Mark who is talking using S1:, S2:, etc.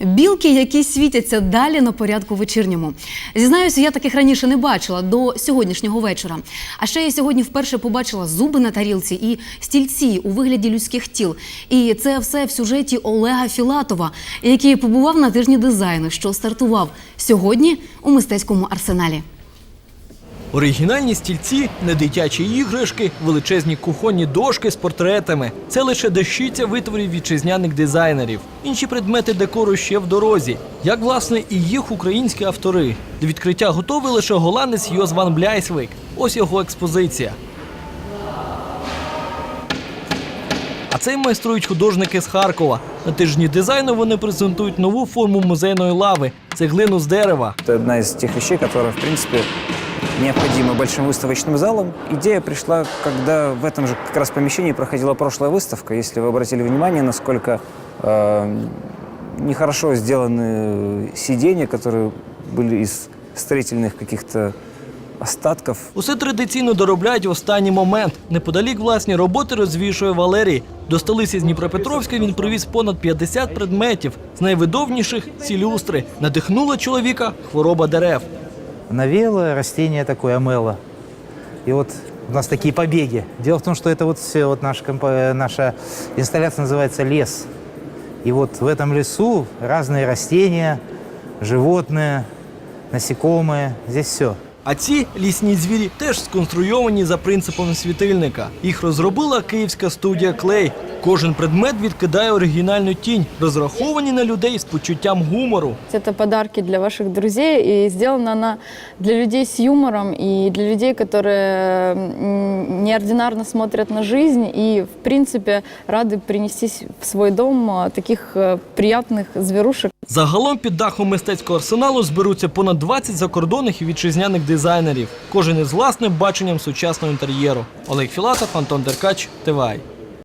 S1: Білки, які світяться далі на порядку вечірньому. Зізнаюся, я таких раніше не бачила до сьогоднішнього вечора. А ще я сьогодні вперше побачила зуби на тарілці і стільці у вигляді людських тіл. І це все в сюжеті Олега Філатова, який побував на тижні дизайну, що стартував сьогодні у мистецькому арсеналі.
S2: Оригінальні стільці, не дитячі іграшки, величезні кухонні дошки з портретами. Це лише дещиця витворів вітчизняних дизайнерів. Інші предмети декору ще в дорозі. Як власне і їх українські автори. До відкриття готовий лише голландець Йос Ван Бляйсвик. Ось його експозиція. А це майструють художники з Харкова. На тижні дизайну вони презентують нову форму музейної лави цеглину з дерева.
S3: Это одна из тех вещей, которая, в принципе, необходима большим выставочным залом. Идея пришла, когда в этом же как раз помещении проходила прошлая выставка. Если вы обратили внимание, насколько э, нехорошо сделаны сиденья, которые были из строительных каких-то остатков.
S2: Усе традиційно доробляють в останній момент. Неподалік власні роботи розвішує Валерій. До столиці з Дніпропетровська він привіз понад 50 предметів. З найвидовніших ці люстри. Надихнула чоловіка хвороба дерев.
S4: навело растение такое амело. И вот у нас такие побеги. Дело в том, что это вот все, вот наша, компо- наша инсталляция называется лес. И вот в этом лесу разные растения, животные, насекомые, здесь все.
S2: А ці лісні звірі теж сконструйовані за принципом світильника. Їх розробила київська студія Клей. Кожен предмет відкидає оригінальну тінь, розраховані на людей з почуттям гумору.
S5: Это подарки для ваших друзей, и сделана она для людей с юмором и для людей, которые м, неординарно смотрят на жизнь и, в принципе, рады принести с- в свой дом а, таких э, приятных зверушек.
S2: Загалом під дахом мистецького арсеналу зберуться понад 20 закордонних і вітчизняних дизайнерів. Кожен із власним баченням сучасного інтер'єру. Олег Філатов, Антон Деркач, ТВАЙ.